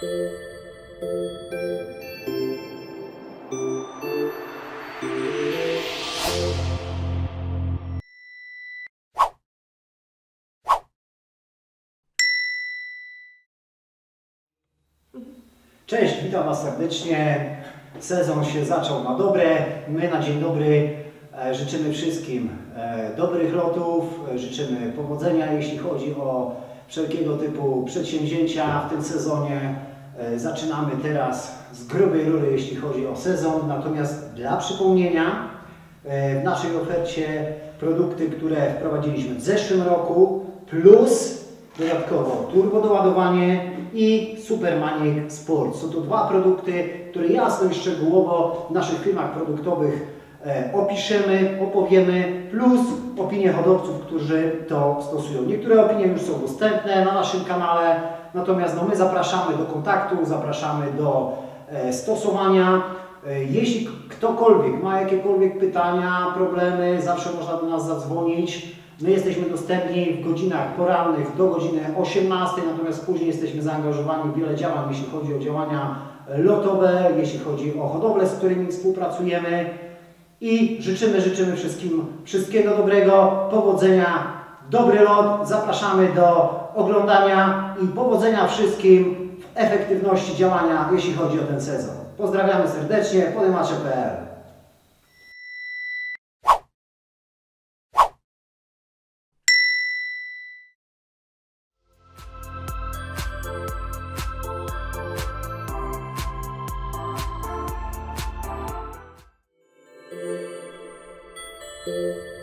Cześć, witam Was serdecznie. Sezon się zaczął na dobre. My na dzień dobry e, życzymy wszystkim e, dobrych lotów, e, życzymy powodzenia, jeśli chodzi o wszelkiego typu przedsięwzięcia w tym sezonie. E, Zaczynamy teraz z grubej rury, jeśli chodzi o sezon. Natomiast dla przypomnienia, e, w naszej ofercie produkty, które wprowadziliśmy w zeszłym roku, plus dodatkowo turbodoładowanie i Supermanic Sport. Są to dwa produkty, które jasno i szczegółowo w naszych filmach produktowych opiszemy, opowiemy, plus opinie hodowców, którzy to stosują. Niektóre opinie już są dostępne na naszym kanale, natomiast no, my zapraszamy do kontaktu, zapraszamy do e, stosowania. E, Jeśli ktokolwiek ma jakiekolwiek pytania, problemy, zawsze można do nas zadzwonić. My jesteśmy dostępni w godzinach porannych do godziny 18, natomiast później jesteśmy zaangażowani w wiele działań, jeśli chodzi o działania lotowe, jeśli chodzi o hodowlę, z którymi współpracujemy. I życzymy, życzymy wszystkim wszystkiego dobrego, powodzenia, dobry lot. Zapraszamy do oglądania i powodzenia wszystkim w efektywności działania, jeśli chodzi o ten sezon. Pozdrawiamy serdecznie, podemacze.pl Música